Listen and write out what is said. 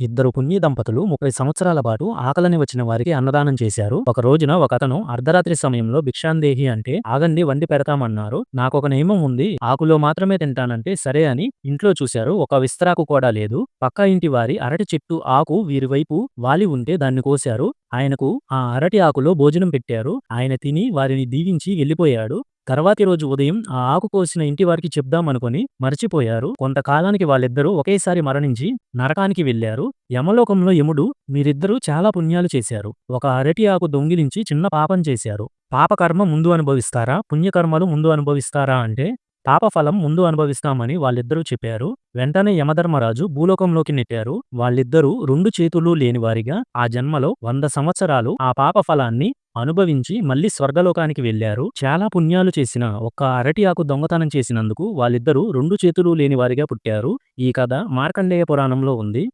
ఇద్దరు పుణ్య దంపతులు ముప్పై సంవత్సరాల పాటు ఆకలిని వచ్చిన వారికి అన్నదానం చేశారు. ఒక రోజున ఒక అతను అర్ధరాత్రి సమయంలో భిక్షాందేహి అంటే ఆగండి వండి పెడతామన్నారు. నాకొక నియమం ఉంది. ఆకులో మాత్రమే తింటానంటే సరే అని ఇంట్లో చూశారు. ఒక విస్తరాకు కూడా లేదు. పక్క ఇంటి వారి అరటి చెట్టు ఆకు వీరివైపు వాలి ఉంటే దాన్ని కోశారు. ఆయనకు ఆ అరటి ఆకులో భోజనం పెట్టారు. ఆయన తిని వారిని దీవించి వెళ్ళిపోయాడు. తర్వాతి రోజు ఉదయం ఆ ఆకు కోసిన ఇంటి వారికి చెప్దామనుకొని మరచిపోయారు. కొంతకాలానికి వాళ్ళిద్దరూ ఒకేసారి మరణించి నరకానికి వెళ్ళారు యమలోకంలో యముడు మీరిద్దరూ చాలా పుణ్యాలు చేశారు. ఒక అరటి ఆకు దొంగిలించి చిన్న పాపం చేశారు. పాపకర్మ ముందు అనుభవిస్తారా? పుణ్యకర్మలు ముందు అనుభవిస్తారా అంటే పాపఫలం ముందు అనుభవిస్తామని వాళ్ళిద్దరూ చెప్పారు. వెంటనే యమధర్మరాజు భూలోకంలోకి నెట్టారు. వాళ్ళిద్దరూ రెండు చేతులు లేనివారిగా ఆ జన్మలో వంద సంవత్సరాలు ఆ పాప ఫలాన్ని అనుభవించి మళ్ళీ స్వర్గలోకానికి వెళ్ళారు చాలా పుణ్యాలు చేసిన ఒక్క అరటి ఆకు దొంగతనం చేసినందుకు వాళ్ళిద్దరూ రెండు చేతులు లేనివారిగా పుట్టారు. ఈ కథ మార్కండేయ పురాణంలో ఉంది.